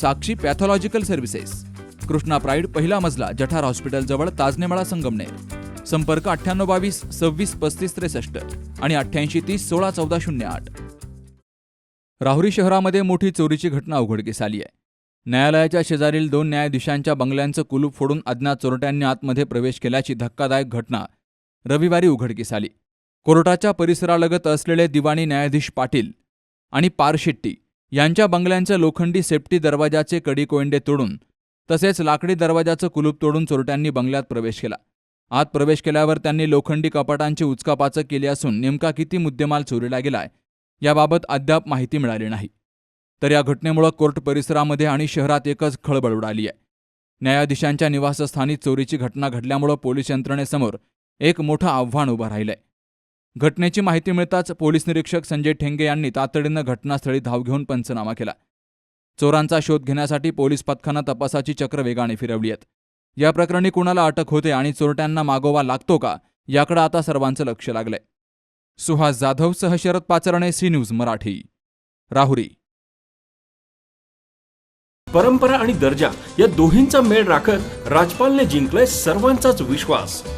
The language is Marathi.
Sakshi pathological services. Krishna pride पहिला मजला जठार हॉस्पिटलजवळ ताजनेमाळा संगमनेर. संपर्क अठ्ठ्याण्णव बावीस सव्वीस पस्तीस त्रेसष्ट आणि अठ्ठ्याऐंशी तीस सोळा चौदा शून्य आठ. राहुरी शहरामध्ये मोठी चोरीची घटना उघडकीस आली आहे. न्यायालयाच्या शेजारील दोन न्यायाधीशांच्या बंगल्यांचं कुलूप फोडून अज्ञात चोरट्यांनी आतमध्ये प्रवेश केल्याची धक्कादायक घटना रविवारी उघडकीस आली. कोर्टाच्या परिसरालगत असलेले दिवाणी न्यायाधीश पाटील आणि पारशेट्टी यांच्या बंगल्यांच्या लोखंडी सेफ्टी दरवाजाचे कडी कोयंडे तोडून तसेच लाकडी दरवाजाचं कुलूप तोडून चोरट्यांनी बंगल्यात प्रवेश केला. आत प्रवेश केल्यावर त्यांनी लोखंडी कपाटांची उचकापाचक केली असून नेमका किती मुद्देमाल चोरीला गेलाय याबाबत अद्याप माहिती मिळाली नाही. तर या घटनेमुळे कोर्ट परिसरामध्ये आणि शहरात एकच खळबळ उडाली आहे. न्यायाधीशांच्या निवासस्थानी चोरीची घटना घडल्यामुळं पोलीस यंत्रणेसमोर एक मोठं आव्हान उभं राहिलंय. घटनेची माहिती मिळताच पोलीस निरीक्षक संजय ठेंगे यांनी तातडीनं घटनास्थळी धाव घेऊन पंचनामा केला. चोरांचा शोध घेण्यासाठी पोलीस पथकानं तपासाची चक्र वेगाने फिरवली आहेत. या प्रकरणी कुणाला अटक होते आणि चोरट्यांना मागोवा लागतो का याकडे आता सर्वांचं लक्ष लागलंय. सुहास जाधव सह शरद पाचरणे सी न्यूज मराठी. राहुरी. परंपरा आणि दर्जा या दोहींचा मेळ राखत राजपालने जिंकलाय सर्वांचाच विश्वास.